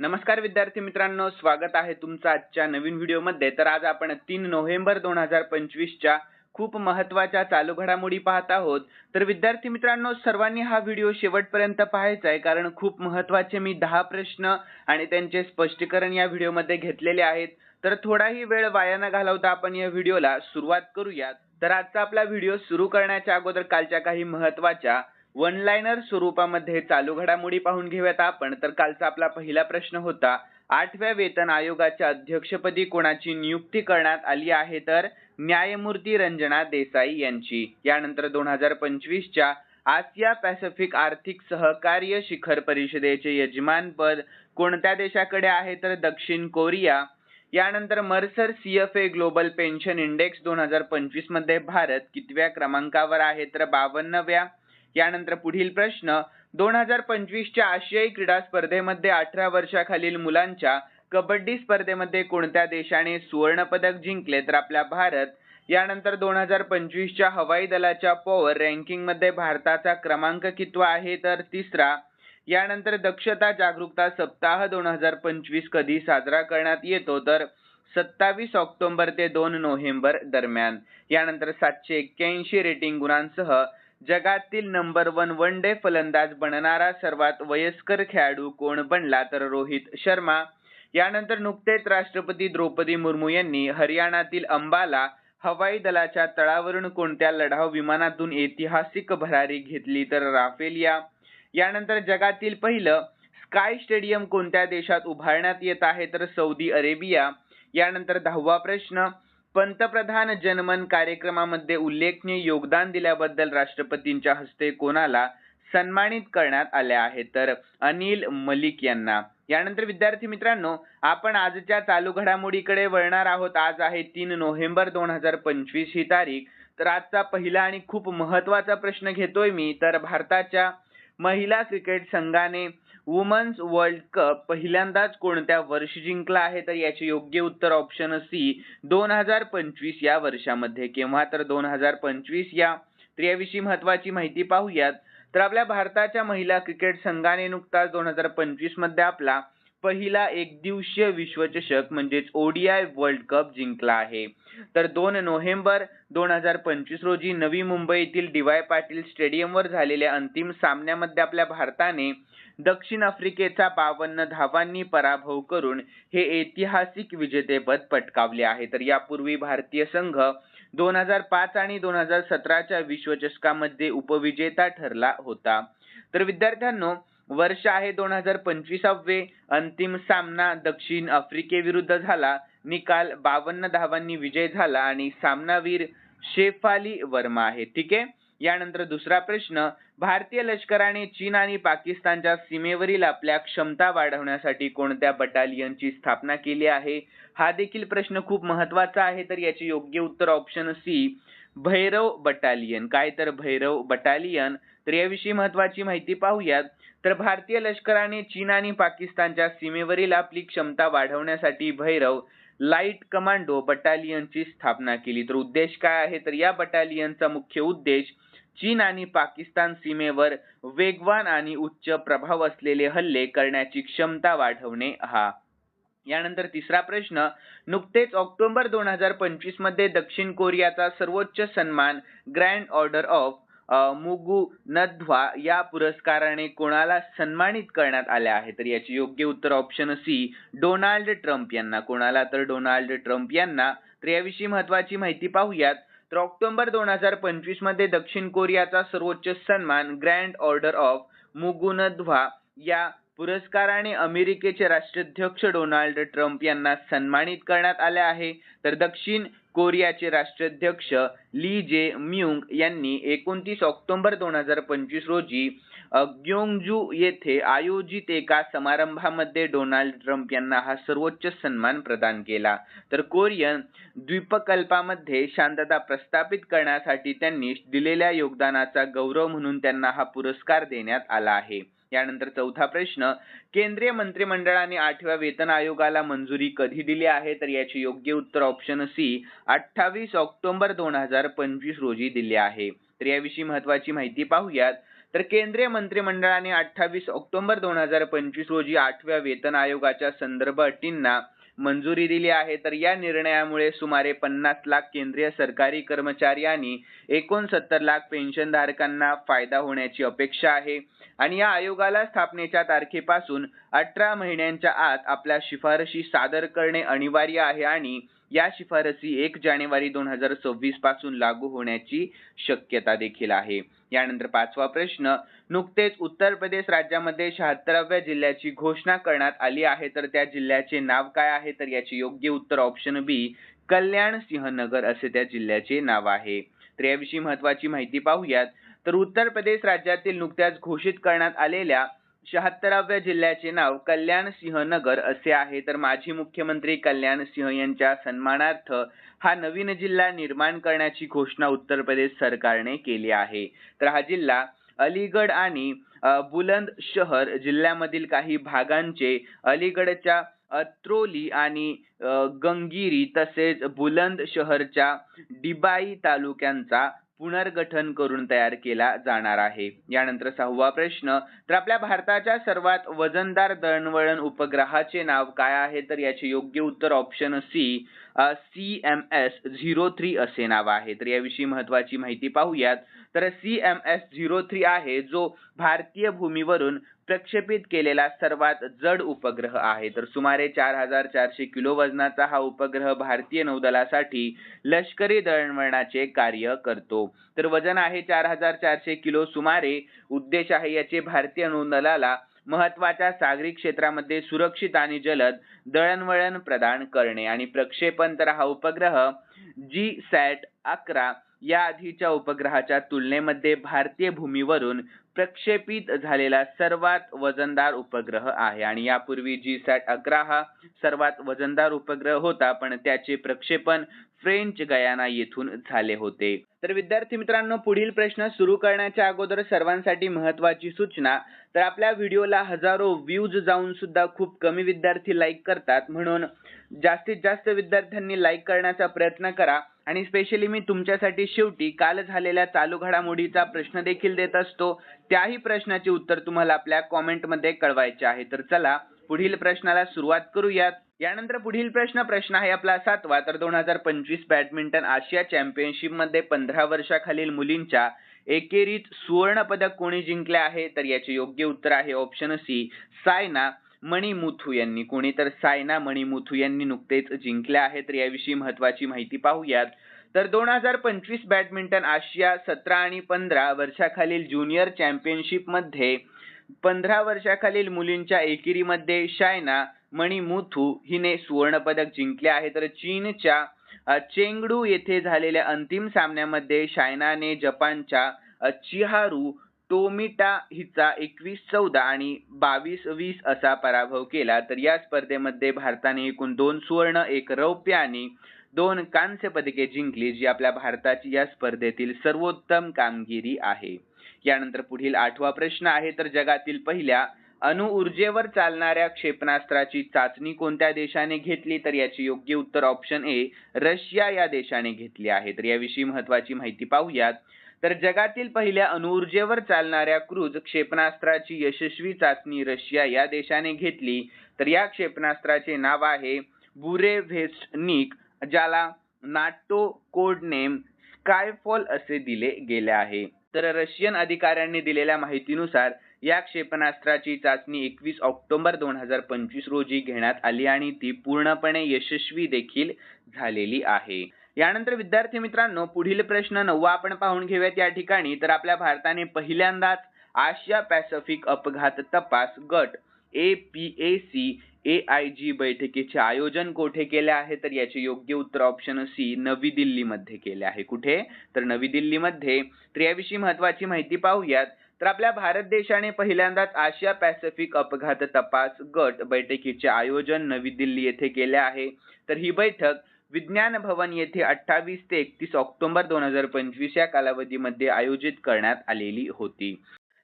नमस्कार विद्यार्थी मित्रांनो स्वागत आहे तुमचं आजच्या नवीन व्हिडिओमध्ये. तर आज आपण तीन नोव्हेंबर दोन हजार पंचवीसच्या खूप महत्त्वाच्या चालू घडामोडी पाहत आहोत. तर विद्यार्थी मित्रांनो सर्वांनी हा व्हिडिओ शेवटपर्यंत पाहायचा आहे कारण खूप महत्त्वाचे मी दहा प्रश्न आणि त्यांचे स्पष्टीकरण या व्हिडिओमध्ये घेतलेले आहेत. तर थोडाही वेळ वाया न घालवता आपण या व्हिडिओला सुरुवात करूयात. तर आजचा आपला व्हिडिओ सुरू करण्याच्या अगोदर कालच्या काही महत्त्वाच्या वन लाईनर स्वरूपामध्ये चालू घडामोडी पाहून घेऊयात आपण. तर कालचा आपला पहिला प्रश्न होता आठव्या वेतन आयोगाच्या अध्यक्षपदी कोणाची नियुक्ती करण्यात आली आहे? तर न्यायमूर्ती रंजना देसाई यांची. यानंतर दोन हजार पंचवीसच्या आसिया पॅसिफिक आर्थिक सहकार्य शिखर परिषदेचे यजमानपद कोणत्या देशाकडे आहे? तर दक्षिण कोरिया. यानंतर Mercer C F A global pension index दोन हजार पंचवीसमध्ये भारत कितव्या क्रमांकावर आहे? तर बावन्नव्या. यानंतर पुढील प्रश्न दोन हजार पंचवीसच्या आशियाई क्रीडा स्पर्धेमध्ये अठरा वर्षाखालील मुलांच्या कबड्डी स्पर्धेमध्ये कोणत्या देशाने सुवर्ण पदक जिंकले तर आपला भारत? यानंतर दोन हजार पंचवीसच्या हवाई दलाच्या पॉवर रँकिंगमध्ये भारताचा क्रमांक कितवा आहे तर तिसरा. यानंतर दक्षता जागरूकता सप्ताह दोन हजार पंचवीस कधी साजरा करण्यात येतो तर सत्तावीस ऑक्टोबर ते दोन नोव्हेंबर दरम्यान. यानंतर सातशे एक्क्याऐंशी रेटिंग गुणांसह जगातील नंबर वन वन डे फलंदाज बनणारा सर्वात वयस्कर खेळाडू कोण बनला तर रोहित शर्मा. यानंतर नुकतेच राष्ट्रपती द्रौपदी मुर्मू यांनी हरियाणातील अंबाला हवाई दलाच्या तळावरून कोणत्या लढाऊ विमानातून ऐतिहासिक भरारी घेतली तर राफेल या यानंतर जगातील पहिलं स्काय स्टेडियम कोणत्या देशात उभारण्यात येत आहे तर सौदी अरेबिया. यानंतर दहावा प्रश्न पंतप्रधान जनमन कार्यक्रमामध्ये उल्लेखनीय योगदान दिल्याबद्दल राष्ट्रपतींच्या हस्ते कोणाला सन्मानित करण्यात आले आहे? तर अनिल मलिक यांना. यानंतर विद्यार्थी मित्रांनो आपण आजच्या चालू घडामोडीकडे वळणार आहोत. आज आहे तीन नोव्हेंबर दोन हजार पंचवीस ही तारीख. तर आजचा पहिला आणि खूप महत्त्वाचा प्रश्न घेतोय मी. तर भारताच्या महिला क्रिकेट संघाने वुमन्स वर्ल्ड कप पहिल्यांदाच कोणत्या वर्षी जिंकला आहे? तर याचे योग्य उत्तर ऑप्शन सी दोन हजार पंचवीस या वर्षामध्ये. केव्हा तर दोन हजार पंचवीस या. तर याविषयी महत्वाची माहिती पाहूयात. तर आपल्या भारताच्या महिला क्रिकेट संघाने नुकताच दोन हजार पंचवीसमध्ये आपला पहिला एकदिवसीय विश्वचषक म्हणजेच ओडीआय वर्ल्ड कप जिंकला आहे. तर दोन नोव्हेंबर दोन हजार पंचवीस रोजी नवी मुंबईतील डी वाय पाटील स्टेडियमवर झालेल्या अंतिम सामन्यामध्ये आपल्या भारताने दक्षिण आफ्रिकेचा बावन्न धावांनी पराभव करून हे ऐतिहासिक विजेतेपद पटकावले आहे. तर यापूर्वी भारतीय संघ दोन हजार पाच आणि दोन हजार सतराच्या विश्वचषकामध्ये उपविजेता ठरला होता. तर विद्यार्थ्यांनो वर्ष आहे दोन हजार पंचवीसावे. अंतिम सामना दक्षिण आफ्रिकेविरुद्ध झाला. निकाल बावन्न धावांनी विजय झाला आणि सामनावीर शेफाली वर्मा आहे. ठीक आहे? यानंतर दुसरा प्रश्न भारतीय लष्कराने चीन आणि पाकिस्तानच्या सीमेवरील आपल्या क्षमता वाढवण्यासाठी कोणत्या बटालियनची स्थापना केली आहे? हा देखील प्रश्न खूप महत्त्वाचा आहे तर याचे योग्य उत्तर ऑप्शन सी भैरव बटालियन. काय तर भैरव बटालियन? तर याविषयी महत्वाची माहिती पाहूयात. तर भारतीय लष्कराने चीन आणि पाकिस्तानच्या सीमेवरील आपली क्षमता वाढवण्यासाठी भैरव लाइट कमांडो बटालियनची स्थापना केली. तर उद्देश काय आहे? तर या बटालियनचा मुख्य उद्देश चीन आणि पाकिस्तान सीमेवर वेगवान आणि उच्च प्रभाव असलेले हल्ले करण्याची क्षमता वाढवणे हा. यानंतर तिसरा प्रश्न नुकतेच ऑक्टोबर दोन हजार पंचवीसमध्ये दक्षिण कोरियाचा सर्वोच्च सन्मान ग्रँड ऑर्डर ऑफ मुगु नध्वा या पुरस्काराने कोणाला सन्मानित करण्यात आले आहे तर याचे योग्य उत्तर ऑप्शन सी डोनाल्ड ट्रम्प यांना. कोणाला तर डोनाल्ड ट्रम्प यांना. तर याविषयी महत्वाची माहिती पाहूयात. तर ऑक्टोबर दोन हजार पंचवीसमध्ये दक्षिण कोरियाचा सर्वोच्च सन्मान ग्रँड ऑर्डर ऑफ मुगुनध्वा या पुरस्काराने अमेरिकेचे राष्ट्राध्यक्ष डोनाल्ड ट्रम्प यांना सन्मानित करण्यात आले आहे. तर दक्षिण कोरियाचे राष्ट्राध्यक्ष ली जे म्युंग यांनी एकोणतीस ऑक्टोबर दोन हजार पंचवीस रोजी ग्योंगजू येथे आयोजित एका समारंभामध्ये डोनाल्ड ट्रम्प यांना हा सर्वोच्च सन्मान प्रदान केला. तर कोरियन द्वीपकल्पामध्ये शांतता प्रस्थापित करण्यासाठी त्यांनी दिलेल्या योगदानाचा गौरव म्हणून त्यांना हा पुरस्कार देण्यात आला आहे. यानंतर चौथा प्रश्न केंद्रीय मंत्रिमंडळाने आठव्या वेतन आयोगाला मंजुरी कधी दिली आहे? तर याचे योग्य उत्तर ऑप्शन सी अठ्ठावीस ऑक्टोबर दोन हजार पंचवीस रोजी दिले आहे. तर याविषयी महत्वाची माहिती पाहूयात. तर केंद्रीय मंत्रिमंडळाने अठ्ठावीस ऑक्टोबर दोन हजार पंचवीस रोजी आठव्या वेतन आयोगाच्या संदर्भ अटींना मंजुरी दिली आहे तर या निर्णयामुळे सुमारे पन्नास लाख केंद्रीय सरकारी कर्मचारी आणि एकोणसत्तर लाख पेन्शनधारकांना फायदा होण्याची अपेक्षा आहे. आणि या आयोगाला स्थापनेच्या तारखेपासून अठरा महिन्यांच्या आत आपल्या शिफारशी सादर करणे अनिवार्य आहे आणि या शिफारसी एक जानेवारी दोन हजार सव्वीसपासून लागू होण्याची शक्यता देखील आहे. यानंतर पाचवा प्रश्न नुकतेच उत्तर प्रदेश राज्यामध्ये शहात्तराव्या जिल्ह्याची घोषणा करण्यात आली आहे तर त्या जिल्ह्याचे नाव काय आहे? तर याचे योग्य उत्तर ऑप्शन बी कल्याण सिंहनगर असे त्या जिल्ह्याचे नाव आहे. तर याविषयी महत्वाची माहिती पाहूयात. तर उत्तर प्रदेश राज्यातील नुकत्याच घोषित करण्यात आलेल्या शहात्तराव्या जिल्ह्याचे नाव कल्याण सिंहनगर असे आहे. तर माजी मुख्यमंत्री कल्याण सिंह यांच्या सन्मानार्थ हा नवीन जिल्हा निर्माण करण्याची घोषणा उत्तर प्रदेश सरकारने केली आहे. तर हा जिल्हा अलीगड आणि बुलंद शहर जिल्ह्यामधील काही भागांचे अलीगडच्या अत्रोली आणि गंगिरी तसेच बुलंद शहरच्या डिबाई तालुक्यांचा पुनर्गठन करून तयार केला जाणार आहे. यानंतर सहावा प्रश्न तर आपल्या भारताच्या सर्वात वजनदार दळणवळण उपग्रहाचे नाव काय आहे? तर याचे योग्य उत्तर option C C M S zero three असे नाव आहे. तर याविषयी महत्वाची माहिती पाहूयात. तर C M S zero three आहे जो भारतीय भूमीवरून प्रक्षेपित केलेला सर्वात जड उपग्रह आहे. तर सुमारे चार हजार चारशे किलो वजनाचा हा उपग्रह भारतीय नौदलासाठी लष्करी दळणवळणाचे कार्य करतो. तर वजन आहे चार हजार चारशे किलो. सुमारे उद्देश आहे याचे भारतीय नौदलाला महत्त्वाच्या सागरी क्षेत्रामध्ये सुरक्षित आणि जलद दळणवळण प्रदान करणे. आणि प्रक्षेपण तर हा उपग्रह जी सॅट अकरा या आधीच्या उपग्रहाच्या तुलनेमध्ये भारतीय भूमीवरून प्रक्षेपित झालेला सर्वात वजनदार उपग्रह आहे. आणि यापूर्वी जी सॅट अकरा हा सर्वात वजनदार उपग्रह होता पण त्याचे प्रक्षेपण फ्रेंच गयाना येथून झाले होते. तर विद्यार्थी मित्रांनो पुढील प्रश्न सुरू करण्याच्या अगोदर सर्वांसाठी महत्वाची सूचना. तर आपल्या व्हिडिओला हजारो व्ह्यूज जाऊन सुद्धा खूप कमी विद्यार्थी लाईक करतात. म्हणून जास्तीत जास्त विद्यार्थ्यांनी लाईक करण्याचा प्रयत्न करा. आणि स्पेशली मी तुमच्यासाठी शेवटी काल झालेल्या चालू घडामोडीचा प्रश्न देखील देत असतो. त्याही प्रश्नाचे उत्तर तुम्हाला आपल्या कॉमेंटमध्ये कळवायचे आहे. तर चला पुढील प्रश्नाला सुरुवात करूयात. यानंतर पुढील प्रश्न प्रश्न आहे आपला सातवा. तर दोन हजार पंचवीस बॅडमिंटन आशिया चॅम्पियनशिपमध्ये पंधरा वर्षाखालील मुलींच्या एकेरीत सुवर्ण पदक कोणी जिंकले आहे? तर याचे योग्य उत्तर आहे ऑप्शन सी सायना. मणिमुथू यांनी कोणी तर सायना मणिमुथू यांनी नुकतेच जिंकले आहेत तर याविषयी महत्वाची माहिती पाहूयात. तर दोन हजार पंचवीस बॅडमिंटन आशिया सतरा आणि पंधरा वर्षाखालील ज्युनियर चॅम्पियनशिपमध्ये पंधरा वर्षाखालील मुलींच्या एकेरीमध्ये शायना मणिमुथू हिने सुवर्णपदक जिंकले आहे. तर चीनच्या चेंगडू येथे झालेल्या अंतिम सामन्यामध्ये शायनाने जपानच्या चिहारू टोमिटा हिचा एकवीस चौदा आणि बावीस वीस असा पराभव केला तर या स्पर्धेमध्ये भारताने एकूण दोन सुवर्ण एक रौप्य आणि दोन कांस्य पदके जिंकली जी आपल्या भारताची या स्पर्धेतील सर्वोत्तम कामगिरी आहे. यानंतर पुढील आठवा प्रश्न आहे तर जगातील पहिल्या अणुऊर्जेवर चालणाऱ्या क्षेपणास्त्राची चाचणी कोणत्या देशाने घेतली? तर याची योग्य उत्तर ऑप्शन ए रशिया या देशाने घेतली आहे. तर याविषयी महत्वाची माहिती पाहूयात. तर जगातील पहिल्या अणुऊर्जेवर चालणाऱ्या क्रूज क्षेपणास्त्राची यशस्वी चाचणी रशिया या देशाने घेतली. तर या क्षेपणास्त्राचे नाव आहे बुरेव्हेस्टनिक ज्याला नाटो कोड नेम स्कायफॉल असे दिले गेले आहे. तर रशियन अधिकाऱ्यांनी दिलेल्या माहितीनुसार या क्षेपणास्त्राची चाचणी एकवीस ऑक्टोबर दोन हजार पंचवीस रोजी घेण्यात आली आणि ती पूर्णपणे यशस्वी देखील झालेली आहे. यानंतर विद्यार्थी मित्रांनो पुढील प्रश्न नववा आपण पाहून घेऊयात या ठिकाणी. तर आपल्या भारताने पहिल्यांदाच आशिया पॅसिफिक अपघात तपास गट A P A C A I G बैठकीचे आयोजन कोठे केले आहे? तर याचे योग्य उत्तर ऑप्शन सी नवी दिल्लीमध्ये केले आहे. कुठे? तर नवी दिल्लीमध्ये. तर याविषयी महत्वाची माहिती पाहूयात. तर आपल्या भारत देशाने पहिल्यांदाच आशिया पॅसिफिक अपघात तपास गट बैठकीचे आयोजन नवी दिल्ली येथे केले आहे. तर ही बैठक विज्ञान भवन येथे अठ्ठावीस ते एकतीस ऑक्टोबर दोन हजार पंचवीस या कालावधीमध्ये आयोजित करण्यात आलेली होती.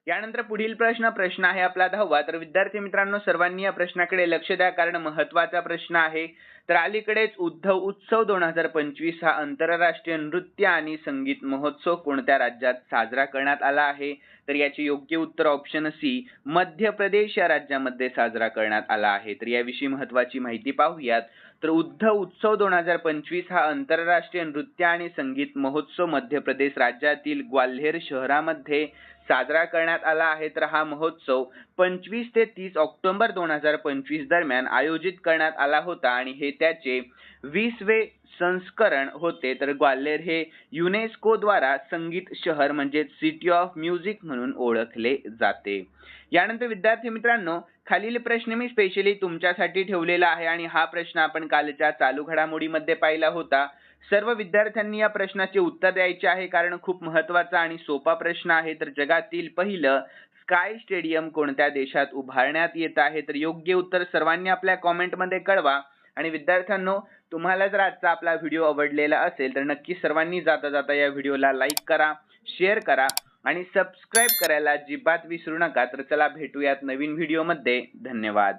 यानंतर पुढील प्रश्न प्रश्न आहे आपला दहावा. तर विद्यार्थी मित्रांनो सर्वांनी या प्रश्नाकडे लक्ष द्या कारण महत्त्वाचा प्रश्न आहे. तर अलीकडेच उद्धव उत्सव दोन हजार पंचवीस हा आंतरराष्ट्रीय नृत्य आणि संगीत महोत्सव कोणत्या राज्यात साजरा करण्यात आला आहे? तर याचे योग्य उत्तर ऑप्शन सी मध्य प्रदेश या राज्यामध्ये साजरा करण्यात आला आहे. तर याविषयी महत्वाची माहिती पाहूयात. तर उद्धव उत्सव दोन हजार पंचवीस हा आंतरराष्ट्रीय नृत्य आणि संगीत महोत्सव मध्य प्रदेश राज्यातील ग्वाल्हेर शहरामध्ये साजरा करण्यात आला आहे तर हा महोत्सव पंचवीस ते तीस ऑक्टोबर दोन हजार पंचवीस दरम्यान आयोजित करण्यात आला होता आणि हे त्याचे वीसवे संस्करण होते. तर ग्वाल्हेर हे युनेस्को द्वारा संगीत शहर म्हणजे सिटी ऑफ म्युझिक म्हणून ओळखले जाते. यानंतर विद्यार्थी मित्रांनो खालील प्रश्न मी स्पेशली तुमच्यासाठी ठेवलेला आहे आणि हा प्रश्न आपण कालच्या चालू घडामोडीमध्ये पाहिला होता. सर्व विद्यार्थ्यांनी या प्रश्नाचे उत्तर द्यायचे आहे. कारण खूप महत्त्वाचा आणि सोपा प्रश्न आहे. तर जगातील पहिलं स्काय स्टेडियम कोणत्या देशात उभारण्यात येत आहे? तर योग्य उत्तर सर्वांनी आपल्या कॉमेंटमध्ये कळवा. आणि विद्यार्थ्यांनो तुम्हाला जर आजचा आपला व्हिडिओ आवडलेला असेल तर नक्की सर्वांनी जाता जाता या व्हिडिओला लाईक करा शेअर करा आणि सबस्क्राईब करायला अजिबात विसरू नका. तर चला भेटूयात नवीन व्हिडिओमध्ये. धन्यवाद.